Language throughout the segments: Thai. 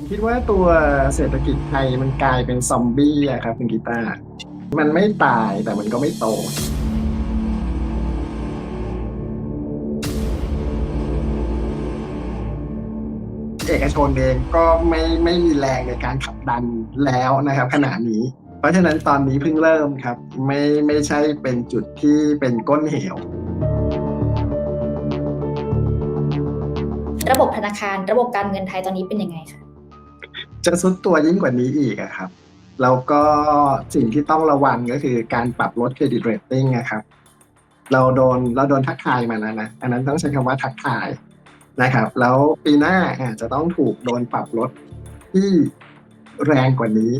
ผมคิดว่าตัวเศรษฐกิจไทยมันกลายเป็นซอมบี้อะครับคุณกีตาร์มันไม่ตายแต่มันก็ไม่โตเอกชนเองก็ไม่ไม่มีแรงในการขับดันแล้วนะครับขณะนี้ เพราะฉะนั้นตอนนี้เพิ่งเริ่มครับ ไม่ไม่ใช่เป็นจุดที่เป็นก้นเหว ระบบธนาคาร ระบบการเงินไทยตอนนี้เป็นยังไงคะ จะซุดตัวยิ่งกว่านี้อีกอะครับ แล้วก็สิ่งที่ต้องระวังก็คือการปรับลดเครดิตเรตติ้งนะครับ เราโดนเราโดนทักทายมาแล้วนะอันนั้นต้องใช้คำว่าทักทายนะครับ แล้วปีหน้าอาจจะต้องถูกโดนปรับลดที่แรงกว่านี้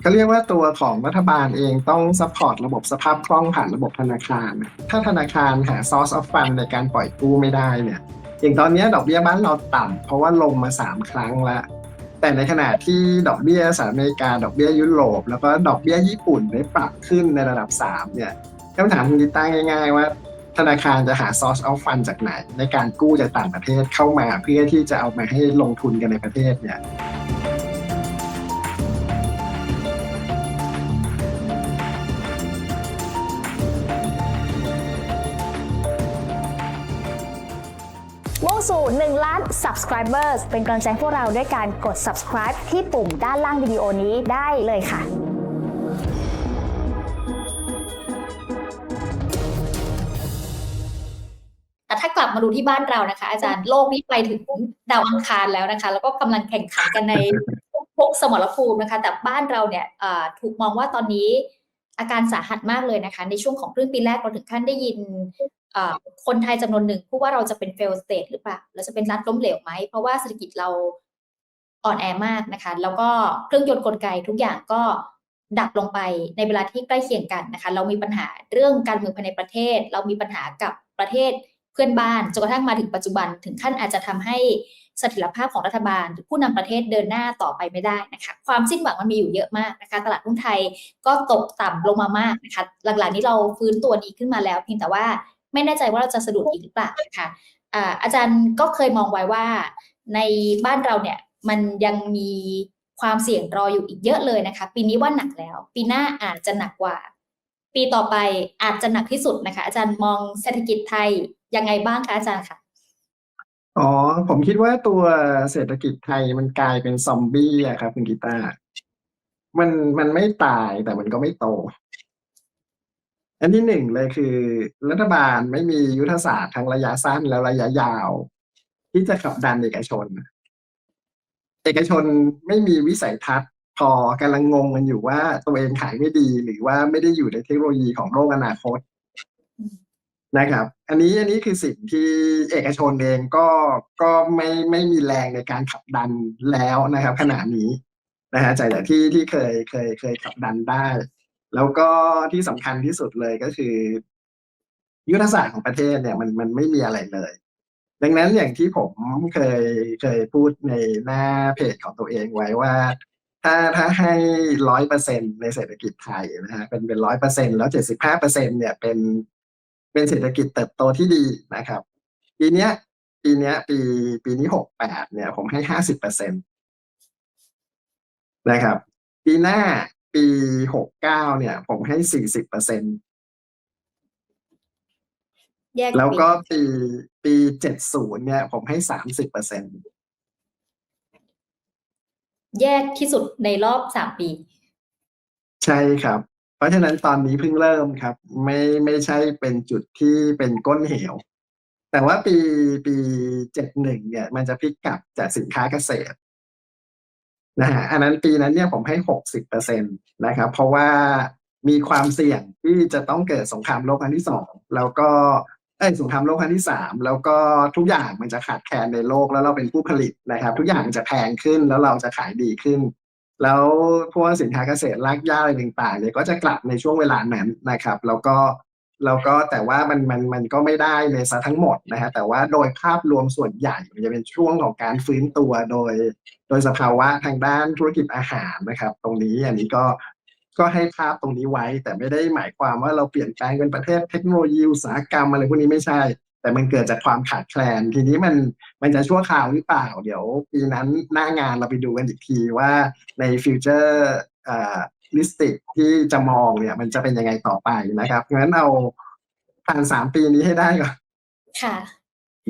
เขาเรียกว่าตัวของรัฐบาลเองต้องซัพพอร์ตระบบสภาพคล่องผ่านระบบธนาคาร ถ้าธนาคารหา source of fund ในการปล่อยกู้ไม่ได้เนี่ยอย่างตอนนี้ดอกเบี้ยบ้านเราต่ำเพราะว่าลงมาสามครั้งแล้ว แต่ในขณะที่ดอกเบี้ยสหรัฐอเมริกา ดอกเบี้ยยุโรป แล้วก็ดอกเบี้ยญี่ปุ่นได้ปรับขึ้นในระดับ 3 เนี่ยคำถามคุณดิต้าง่ายๆ ว่า ธนาคารจะหา source of fund จากไหน ในการกู้จากต่างประเทศเข้ามาเพื่อที่จะเอามาให้ลงทุนกันในประเทศเนี่ย subscribers เป็นกำลังใจให้พวกเราด้วยการกด subscribe ที่ปุ่มด้านล่างวิดีโอนี้ได้เลยค่ะแต่ถ้ากลับมาดูที่บ้านเรานะคะ อาจารย์โลกนี้ไปถึงดาวอังคารแล้วนะคะ แล้วก็กำลังแข่งขันกันในพวกสมรภูมินะคะ แต่บ้านเราเนี่ยเอ่อถูกมองว่าตอนนี้ อาการสาหัสมากเลยนะคะ ในช่วงของครึ่งปีแรกเราถึงขั้นได้ยินคนไทยจำนวนหนึ่งพูดว่าเราจะเป็น fail state หรือเปล่าเราจะเป็นรัฐล้มเหลวไหม เพราะว่าเศรษฐกิจเราอ่อนแอมากนะคะ แล้วก็เครื่องยนต์กลไกทุกอย่างก็ดับลงไปในเวลาที่ใกล้เคียงกันนะคะ เรามีปัญหาเรื่องการเมืองภายในประเทศ เรามีปัญหากับประเทศเพื่อนบ้านจนกระทั่งมาถึงปัจจุบันถึงขั้นอาจจะทำให้ เสถียรภาพของรัฐบาล ผู้นำประเทศเดินหน้าต่อไปไม่ได้นะคะความสิ้นหวังมันมีอยู่เยอะมากนะคะตลาดหุ้นไทยก็ตกต่ำลงมามากนะคะหลังๆนี้เราฟื้นตัวดีขึ้นมาแล้วเพียงแต่ว่าไม่แน่ใจว่าเราจะสะดุดอีกหรือเปล่านะคะอ่าอาจารย์ก็เคยมองไว้ว่าในบ้านเราเนี่ยมันยังมีความเสี่ยงรออยู่อีกเยอะเลยนะคะ ปีนี้ว่าหนักแล้ว ปีหน้าอาจจะหนักกว่า ปีต่อไปอาจจะหนักที่สุดนะคะ อาจารย์มองเศรษฐกิจไทยยังไงบ้างคะอาจารย์คะ อ๋อ ผมคิดว่าตัวเศรษฐกิจไทยมันกลายเป็นซอมบี้อะครับคุณกีตาร์มันมันไม่ตายแต่มันก็ไม่โต อันที่หนึ่งเลยคือ รัฐบาลไม่มียุทธศาสตร์ทั้งระยะสั้นและระยะยาว ที่จะขับดันเอกชน เอกชนไม่มีวิสัยทัศน์ พอกำลังงงกันอยู่ว่าตัวเองขายไม่ดีหรือว่าไม่ได้อยู่ในเทคโนโลยีของโลกอนาคต นะครับ อันนี้อันนี้คือสิ่งที่เอกชนเองก็ก็ไม่ไม่มีแรงในการขับดันแล้วนะครับ ขณะนี้นะฮะจากที่ที่เคยเคยเคยขับดันได้ แล้วก็ที่สำคัญที่สุดเลยก็คือ ยุทธศาสตร์ของประเทศเนี่ยมันมันไม่มีอะไรเลย ดังนั้นอย่างที่ผมเคยเคยพูดในหน้าเพจของตัวเองไว้ว่าถ้าถ้าให้ร้อยเปอร์เซ็นในเศรษฐกิจไทยนะฮะเป็นเป็นร้อยเปอร์เซ็นแล้วเจ็ดสิบห้าเปอร์เซ็นเนี่ยเป็น เป็นเศรษฐกิจเติบโตที่ดีนะครับ ปีเนี้ย ปีเนี้ย ปีปีนี้หกแปดเนี่ย ผมให้ห้าสิบเปอร์เซ็นตนะครับ ปีหน้าปีหกเก้าเนี่ย ผมให้สี่สิบเปอร์เซ็นแยกแล้วก็ปีปีปีเจ็ดศูนย์เนี่ย ผมให้สามสิบเปอร์เซ็นแยกที่สุดในรอบสามปี ใช่ครับ เพราะฉะนั้นตอนนี้เพิ่งเริ่มครับ ไม่ไม่ใช่เป็นจุดที่เป็นก้นเหว แต่ว่าปีปีเจ็ดหนึ่งเนี่ย มันจะพลิกกลับจากสินค้าเกษตรนะฮะอันนั้นปีนั้นเนี่ยผมให้หกสิบเปอร์เซ็นตนะครับ เพราะว่ามีความเสี่ยงที่จะต้องเกิดสงครามโลกครั้งที่สองแล้วก็เอ้สงครามโลกครั้งที่สามแล้วก็ทุกอย่างมันจะขาดแคลนในโลกแล้วเราเป็นผู้ผลิตนะครับ ทุกอย่างจะแพงขึ้นแล้วเราจะขายดีขึ้น แล้วพวกสินค้าเกษตรรากหญ้าอะไรต่างๆเนี่ยก็จะกลับในช่วงเวลานั้นนะครับ แล้วก็แล้วก็แต่ว่ามันมันมันก็ไม่ได้ในซะทั้งหมดนะฮะแต่ว่าโดยภาพรวมส่วนใหญ่มันจะเป็นช่วงของการฟื้นตัวโดย โดยสภาวะทางด้านธุรกิจอาหารนะครับ ตรงนี้อันนี้ก็ก็ให้ภาพตรงนี้ไว้ แต่ไม่ได้หมายความว่าเราเปลี่ยนแปลงเป็นประเทศเทคโนโลยีอุตสาหกรรมอะไรพวกนี้ไม่ใช่ แต่มันเกิดจากความขาดแคลน ทีนี้มันมันจะชั่วคราวหรือเปล่า เดี๋ยวปีนั้นหน้างานเราไปดูกันอีกทีว่าในฟิวเจอร์เอ่อลิสติกที่จะมองเนี่ย มันจะเป็นยังไงต่อไปนะครับงั้นเอาผ่านสามปีนี้ให้ได้ก่อนค่ะ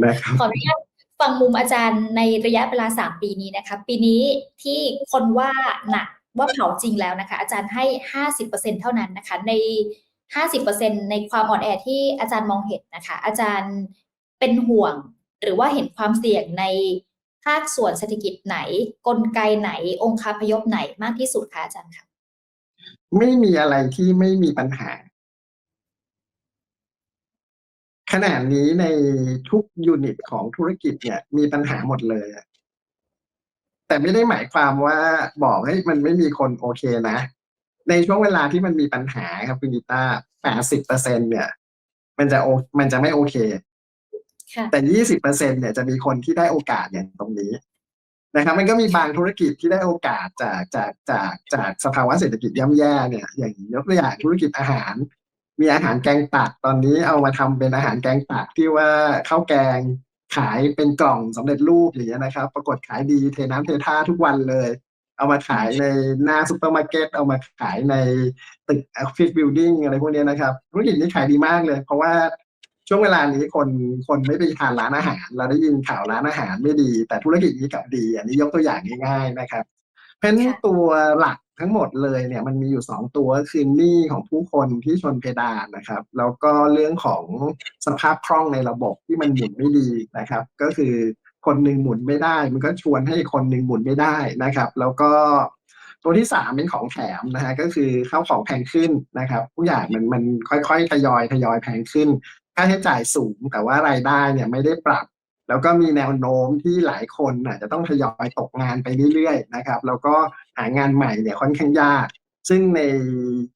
นะครับขออนุญาตฟังมุมอาจารย์ในระยะเวลาสามปีนี้นะคะ ปีนี้ที่คนว่าหนักว่าเผาจริงแล้วนะคะ อาจารย์ให้ห้าสิบเปอร์เซ็นเท่านั้นนะคะ ใน ห้าสิบเปอร์เซ็นในความอ่อนแอที่อาจารย์มองเห็นนะคะ อาจารย์เป็นห่วงหรือว่าเห็นความเสี่ยงในภาคส่วนเศรษฐกิจไหน กลไกไหน องค์คาพยพไหนมากที่สุดคะอาจารย์คะไม่มีอะไรที่ไม่มีปัญหาขณะนี้ในทุกยูนิตของธุรกิจเนี่ยมีปัญหาหมดเลย แต่ไม่ได้หมายความว่าบอกให้มันไม่มีคนโอเคนะ ในช่วงเวลาที่มันมีปัญหาครับคุณกีตาแปดสิบเปอร์เซ็นเนี่ย มันจะโอมันจะไม่โอเคค่ะแต่ยี่สิบเปอร์เซ็นเนี่ยจะมีคนที่ได้โอกาสอย่างตรงนี้นะครับมันก็มีบางธุรกิจที่ได้โอกาสจากจากจากจากสภาวะเศรษฐกิจย่ำแย่เนี่ย อย่างยกตัวอย่างธุรกิจอาหาร มีอาหารแกงตักตอนนี้เอามาทำเป็นอาหารแกงตักที่ว่าข้าวแกงขายเป็นกล่องสำเร็จรูปอย่างเงี้ยนะครับ ปรากฏขายดีเทน้ำเทท่าทุกวันเลย เอามาขายในหน้าซูเปอร์มาร์เก็ตเอามาขายในตึกออฟฟิศบิลดิ่งอะไรพวกนี้นะครับธุรกิจนี้ขายดีมากเลย เพราะว่าช่วงเวลานี้คนคนไม่ไปทานร้านอาหาร เราได้ยินข่าวร้านอาหารไม่ดี แต่ธุรกิจนี้กลับดี อันนี้ยกตัวอย่างง่ายๆนะครับ เพราะนั้นตัวหลักทั้งหมดเลยเนี่ยมันมีอยู่สองตัวคือหนี้ของผู้คนที่ชนเพดานนะครับ แล้วก็เรื่องของสภาพคล่องในระบบที่มันหมุนไม่ดีนะครับ ก็คือ คนหนึ่งหมุนไม่ได้ มันก็ชวนให้คนหนึ่งหมุนไม่ได้นะครับ แล้วก็ตัวที่สามเป็นของแถมนะฮะก็คือข้าวของแพงขึ้นนะครับทุกอย่างมันมันค่อยๆทยอยทยอยแพงขึ้น ค่าใช้จ่ายสูงแต่ว่ารายได้เนี่ยไม่ได้ปรับ แล้วก็มีแนวโน้มที่หลายคนอาจจะต้องทยอยตกงานไปเรื่อยๆนะครับ แล้วก็หางานใหม่เนี่ยค่อนข้างยากซึ่งใน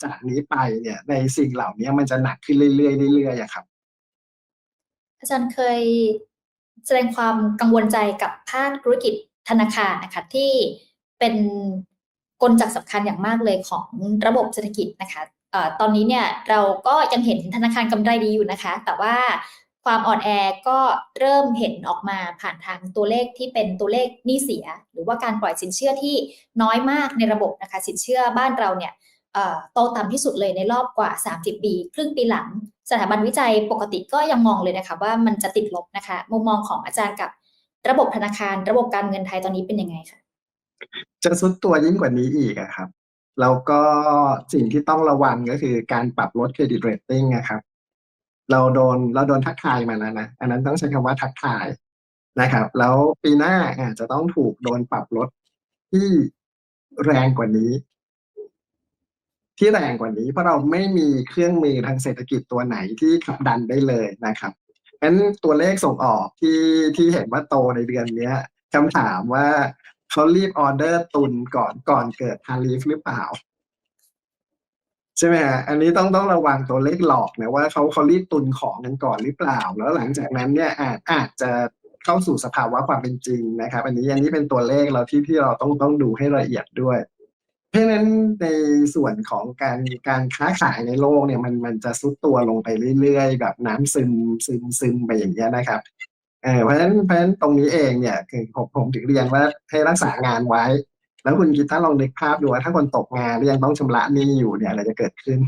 จากนี้ไปเนี่ยในสิ่งเหล่านี้มันจะหนักขึ้นเรื่อยๆเรื่อยๆอะครับ อาจารย์เคย แสดงความกังวลใจกับภาคธุรกิจธนาคารนะคะที่เป็นกลจักรสำคัญอย่างมากเลยของระบบเศรษฐกิจนะคะอ่อตอนนี้เนี่ยเราก็ยังเห็นธนาคารกำไรดีอยู่นะคะ แต่ว่าความอ่อนแอก็เริ่มเห็นออกมาผ่านทางตัวเลขที่เป็นตัวเลขหนี้เสีย หรือว่าการปล่อยสินเชื่อที่น้อยมากในระบบนะคะ สินเชื่อบ้านเราเนี่ย โตต่ำที่สุดเลยในรอบกว่า 30 ปี ครึ่งปีหลัง สถาบันวิจัยปกติก็ยังมองเลยนะคะว่ามันจะติดลบนะคะ มุมมองของอาจารย์กับระบบธนาคาร ระบบการเงินไทยตอนนี้เป็นยังไงคะจะซุดตัวยิ่งกว่านี้อีกครับแล้วก็สิ่งที่ต้องระวังก็คือการปรับลดเครดิตเรตติ้งนะครับเราโดนเราโดนทักทายมาแล้วนะ อันนั้นต้องใช้คำว่าทักทายนะครับ แล้วปีหน้าอาจจะต้องถูกโดนปรับลดที่แรงกว่านี้ ที่แรงกว่านี้ เพราะเราไม่มีเครื่องมือทางเศรษฐกิจตัวไหนที่ขับดันได้เลยนะครับงั้นตัวเลขส่งออกที่ที่เห็นว่าโตในเดือนเนี้ยคำถามว่าเขารีบออเดอร์ตุนก่อนก่อนเกิดทาริฟหรือเปล่าใช่ไหมฮะอันนี้ต้องต้องระวังตัวเลขหลอกนะว่าเขาเขารีบตุนของกันก่อนหรือเปล่า แล้วหลังจากนั้นเนี่ยอาจอาจจะเข้าสู่สภาวะความเป็นจริงนะครับ อันนี้อันนี้เป็นตัวเลขเราที่ที่เราต้องต้องดูให้ละเอียดด้วย เพราะฉะนั้นในส่วนของการการค้าขายในโลกเนี่ยมันมันจะซุดตัวลงไปเรื่อยๆ แบบน้ำซึมซึมซึมไปอย่างเงี้ยนะครับเออเพราะฉะนั้นเพราะฉะนั้นตรงนี้เองเนี่ยคือผมผมถึงเรียนว่าให้รักษางานไว้ แล้วคุณกีตาร์ลองนึกภาพดูว่าถ้าคนตกงานแล้วยังต้องชำระหนี้อยู่เนี่ยอะไรจะเกิดขึ้น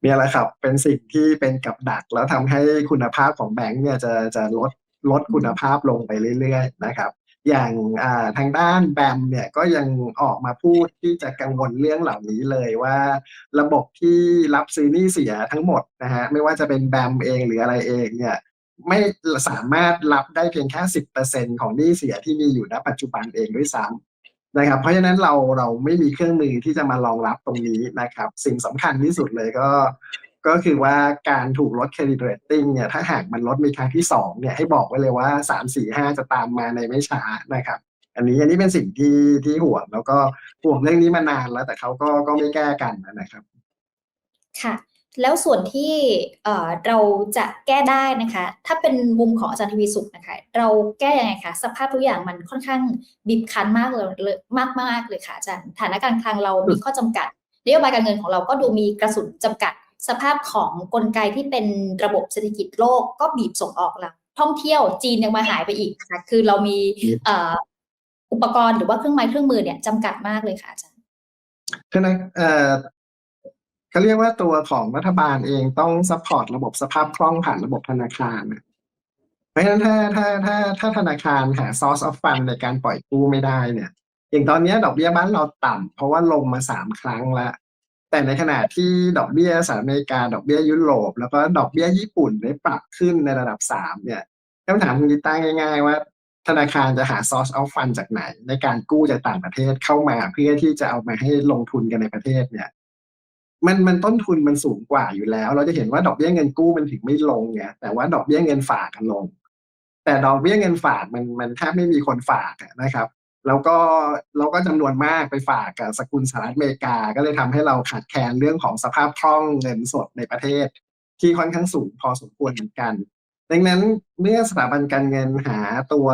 เนี่ยแหละครับ เป็นสิ่งที่เป็นกับดักแล้วทำให้คุณภาพของแบงก์เนี่ยจะจะลดลดคุณภาพลงไปเรื่อยๆ นะครับ อย่างาทางด้านแบมเนี่ยก็ยังออกมาพูดที่จะกังวลเรื่องเหล่านี้เลยว่า ระบบที่รับซื้อหนี้เสียทั้งหมดนะฮะไม่ว่าจะเป็นแบมเองหรืออะไรเองเนี่ยไม่สามารถรับได้เพียงแค่สิบเปอร์เซ็นของหนี้เสียที่มีอยู่ณปัจจุบันเองด้วยซ้ำนะครับ เพราะฉะนั้นเราเราไม่มีเครื่องมือที่จะมารองรับตรงนี้นะครับ สิ่งสำคัญที่สุดเลยก็ ก็คือว่าการถูกลดเครดิตเรตติ้งเนี่ยถ้าหากมันลดมีครั้งที่สองเนี่ยให้บอกไว้เลยว่าสามสี่ห้าจะตามมาในไม่ช้านะครับ อันนี้อันนี้เป็นสิ่งที่ที่ห่วงแล้วก็ห่วงเรื่องนี้มานานแล้ว แต่เขาก็ก็ไม่แก้กันนะครับ ค่ะ แล้วส่วนที่เอ่อเราจะแก้ได้นะคะ ถ้าเป็นมุมของอาจารย์ทวีสุขนะคะ เราแก้ยังไงคะสภาพทุกอย่างมันค่อนข้างบีบคั้นมากเลยมากมากเลยค่ะอาจารย์ฐานะการคลังเรามีข้อจำกัดนโยบายการเงินของเราก็ดูมีกระสุนจำกัด สภาพของกลไกที่เป็นระบบเศรษฐกิจโลกก็บีบส่งออกแล้วท่องเที่ยวจีนยังมาหายไปอีกค่ะคือเรามีอุปกรณ์หรือว่าเครื่องไม้เครื่องมือเนี่ยจำกัดมากเลยค่ะอาจารย์ธนาเอ่อเขาเรียกว่าตัวของรัฐบาลเองต้องซัพพอร์ตระบบสภาพคล่องผ่านระบบธนาคารเพราะฉะนั้นถ้าถ้าถ้าถ้าธนาคารหา source of fund ในการปล่อยกู้ไม่ได้เนี่ยอย่างตอนนี้ดอกเบี้ยบ้านเราต่ำเพราะว่าลงมาสามครั้งแล้ว แต่ในขณะที่ดอกเบี้ยสหรัฐอเมริกา ดอกเบี้ยยุโรป แล้วก็ดอกเบี้ยญี่ปุ่นได้ปรับขึ้นในระดับสามเนี่ยคำถามคุณลิต้าง่าย ๆ ว่า ธนาคารจะหา source of fund จากไหน ในการกู้จากต่างประเทศเข้ามาเพื่อที่จะเอามาให้ลงทุนกันในประเทศเนี่ยมันมันต้นทุนมันสูงกว่าอยู่แล้ว เราจะเห็นว่าดอกเบี้ยเงินกู้มันถึงไม่ลงไงแต่ว่าดอกเบี้ยเงินฝากกันลง แต่ดอกเบี้ยเงินฝากมันมันแทบไม่มีคนฝากนะครับ แล้วก็แล้วก็จำนวนมากไปฝากกับสกุลสหรัฐอเมริกา ก็เลยทำให้เราขาดแคลนเรื่องของสภาพคล่องเงินสดในประเทศ ที่ค่อนข้างสูงพอสมควรเหมือนกัน ดังนั้นเมื่อสถาบันการเงินหาตัว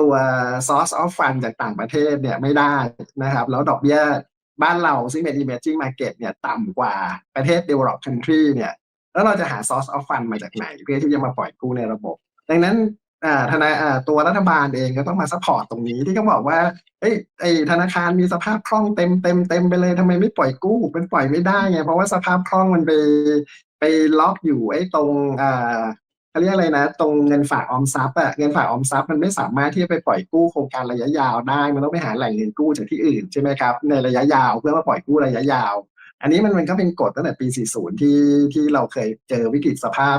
ตัว source of fund จากต่างประเทศเนี่ยไม่ได้นะครับ แล้วดอกเบี้ยบ้านเราซึ่งเป็น emerging market เนี่ยต่ำกว่าประเทศ developed country เนี่ยแล้วเราจะหา source of fund มาจากไหน เพื่อที่จะมาปล่อยกู้ในระบบ ดังนั้น อ่าธนาอ่าตัวรัฐบาลเองก็ต้องมาซัพพอร์ตตรงนี้ที่เขาบอกว่าเอ้ยไอธนาคารมีสภาพคล่องเต็มเต็มเต็มไปเลยทำไมไม่ปล่อยกู้มันปล่อยไม่ได้ไงเพราะว่าสภาพคล่องมันไปไปล็อกอยู่ไอ้ตรงอ่าเขาเรียกอะไรนะ ตรงเงินฝากออมทรัพย์อะเงินฝากออมทรัพย์มันไม่สามารถที่จะไปปล่อยกู้โครงการระยะยาวได้ มันต้องไปหาแหล่งเงินกู้จากที่อื่นใช่ไหมครับในระยะยาวเพื่อมาปล่อยกู้ระยะยาว อันนี้มันมันก็เป็นกฎตั้งแต่ปี 40 ที่ที่เราเคยเจอวิกฤตสภาพ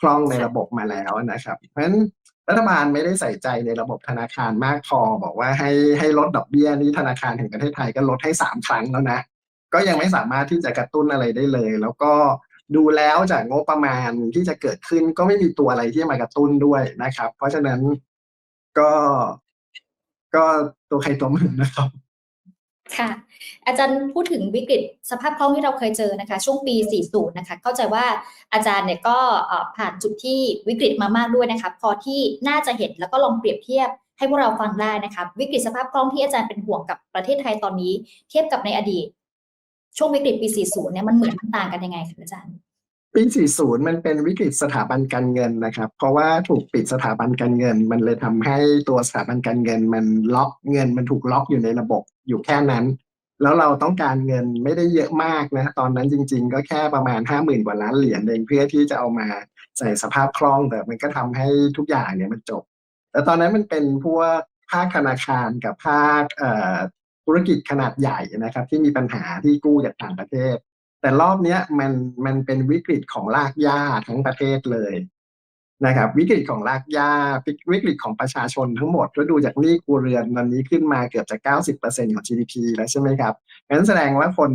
คล่องในระบบมาแล้วนะครับ เพราะฉะนั้น รัฐบาลไม่ได้ใส่ใจในระบบธนาคารมากพอ บอกว่าให้ให้ลดดอกเบี้ยนี้ธนาคารแห่งประเทศไทยก็ลดให้สามครั้งแล้วนะ ก็ยังไม่สามารถที่จะกระตุ้นอะไรได้เลย แล้วก็ดูแล้วจากงบประมาณที่จะเกิดขึ้นก็ไม่มีตัวอะไรที่จะมากระตุ้นด้วยนะครับ เพราะฉะนั้นก็ก็ตัวใครตัวมันนะครับ ค่ะ อาจารย์พูดถึงวิกฤตสภาพคล่องที่เราเคยเจอนะคะ ช่วงปี 40 นะคะ เข้าใจว่าอาจารย์เนี่ยก็เอ่อผ่านจุดที่วิกฤตมามากด้วยนะคะ พอที่น่าจะเห็นแล้วก็ลองเปรียบเทียบให้พวกเราฟังได้นะคะ วิกฤตสภาพคล่องที่อาจารย์เป็นห่วงกับประเทศไทยตอนนี้ เทียบกับในอดีต ช่วงวิกฤตปี 40 เนี่ยมันเหมือนมันต่างกันยังไงคะอาจารย์ ปี 40 มันเป็นวิกฤตสถาบันการเงินนะครับ เพราะว่าถูกปิดสถาบันการเงิน มันเลยทำให้ตัวสถาบันการเงิน มันล็อกเงินมันถูกล็อกอยู่ในระบบอยู่แค่นั้น แล้วเราต้องการเงินไม่ได้เยอะมากนะตอนนั้นจริง ๆ ก็แค่ประมาณ 50,000 กว่าล้านเหรียญเองเพื่อที่จะเอามาใส่สภาพคล่องแต่มันก็ทำให้ทุกอย่างเนี่ยมันจบ แต่ตอนนั้นมันเป็นพวกภาคธนาคารกับภาคธุรกิจขนาดใหญ่นะครับ ที่มีปัญหาที่กู้จากต่างประเทศ แต่รอบเนี้ยมันมันเป็นวิกฤตของรากหญ้าทั้งประเทศเลยนะครับ วิกฤตของรากหญ้าวิกฤตของประชาชนทั้งหมดก็ดูจากหนี้ครัวเรือนวันนี้ขึ้นมาเกือบจะ90%ของ GDP แล้วใช่ไหมครับงั้นแสดงว่าคน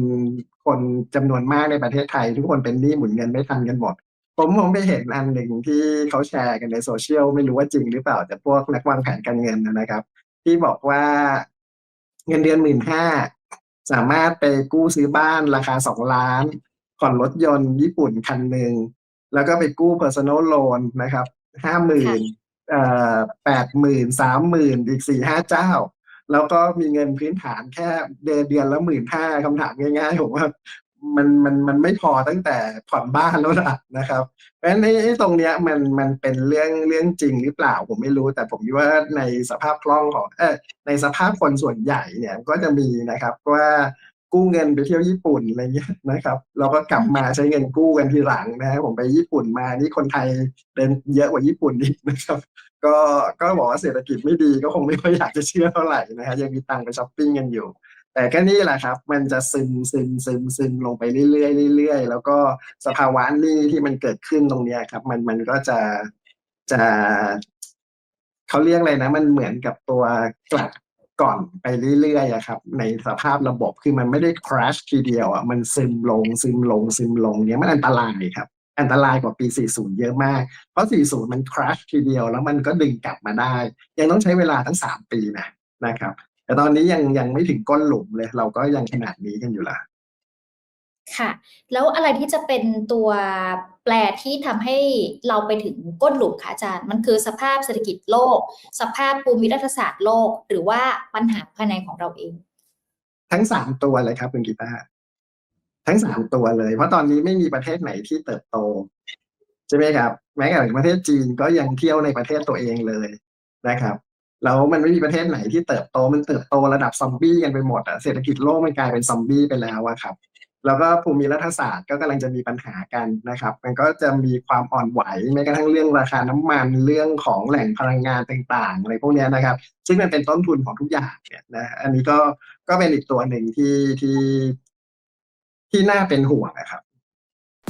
คนจำนวนมากในประเทศไทย ทุกคนเป็นหนี้หมุนเงินไม่ทันกันหมด ผมผมไปเห็นอันหนึ่งที่เขาแชร์กันในโซเชียลไม่รู้ว่าจริงหรือเปล่าแต่พวกนักวางแผนการเงินนะครับ ที่บอกว่าเงินเดือนหมื่นห้า สามารถไปกู้ซื้อบ้านราคาสองล้านผ่อนรถยนต์ญี่ปุ่นคันหนึ่งแล้วก็ไปกู้ personal loan นะครับห้าหมื่นเอ่อแปดหมื่นสามหมื่นอีกสี่ห้าเจ้า แล้วก็มีเงินพื้นฐานแค่เดือนเดือนละหมื่นห้าคำถามง่ายๆผมว่า มันมันมันไม่พอตั้งแต่ผ่อนบ้านแล้วล่ะนะครับ เพราะฉะนั้นไอ้ตรงเนี้ยมันมันเป็นเรื่องเรื่องจริงหรือเปล่าผมไม่รู้ แต่ผมคิดว่าในสภาพคล่องของเออในสภาพคนส่วนใหญ่เนี่ยก็จะมีนะครับว่ากู้เงินไปเที่ยวญี่ปุ่นอะไรเงี้ยนะครับเราก็กลับมาใช้เงินกู้กันทีหลังนะฮะผมไปญี่ปุ่นมานี่คนไทยเดินเยอะกว่าญี่ปุ่นอีกนะครับ ก็ก็บอกว่าเศรษฐกิจไม่ดีก็คงไม่ค่อยอยากจะเชื่อเท่าไหร่นะฮะยังมีตังค์ไปช้อปปิ้งกันอยู่ แต่ก็นี่แหละครับ มันจะซึมซึมซึมซึมลงไปเรื่อยๆเรื่อยๆแล้วก็สภาวะนี้ที่มันเกิดขึ้นตรงเนี้ยครับ มันมันก็จะจะเขาเรียกอะไรนะ มันเหมือนกับตัวกลัดก่อนไปเรื่อยๆอะครับ ในสภาพระบบคือมันไม่ได้ crash ทีเดียวอะมันซึมลงซึมลงซึมลงเนี้ยมันอันตรายครับ อันตรายกว่าปี 40 เยอะมาก เพราะ 40 มัน crash ทีเดียวแล้วมันก็ดึงกลับมาได้ ยังต้องใช้เวลาทั้ง 3 ปีนะนะครับ แต่ตอนนี้ยังยังไม่ถึงก้นหลุมเลย เราก็ยังขนาดนี้กันอยู่ละค่ะ แล้วอะไรที่จะเป็นตัวแปรที่ทำให้เราไปถึงก้นหลุมคะอาจารย์ มันคือสภาพเศรษฐกิจโลก สภาพภูมิรัฐศาสตร์โลก หรือว่าปัญหาภายในของเราเอง ทั้งสามตัวเลยครับคุณกีตาร์ทั้งสามตัวเลย เพราะตอนนี้ไม่มีประเทศไหนที่เติบโตใช่ไหมครับ แม้กระทั่งประเทศจีนก็ยังเที่ยวในประเทศตัวเองเลยนะครับ แล้วมันไม่มีประเทศไหนที่เติบโตมันเติบโตระดับซอมบี้กันไปหมดอะเศรษฐกิจโลกมันกลายเป็นซอมบี้ไปแล้วอะครับ แล้วก็ภูมิรัฐศาสตร์ก็กำลังจะมีปัญหากันนะครับ มันก็จะมีความอ่อนไหวแม้กระทั่งเรื่องราคาน้ำมันเรื่องของแหล่งพลังงานต่างๆอะไรพวกนี้นะครับ ซึ่งมันเป็นต้นทุนของทุกอย่างเนี่ยนะอันนี้ก็ก็เป็นอีกตัวหนึ่งที่ที่ที่น่าเป็นห่วงนะครับ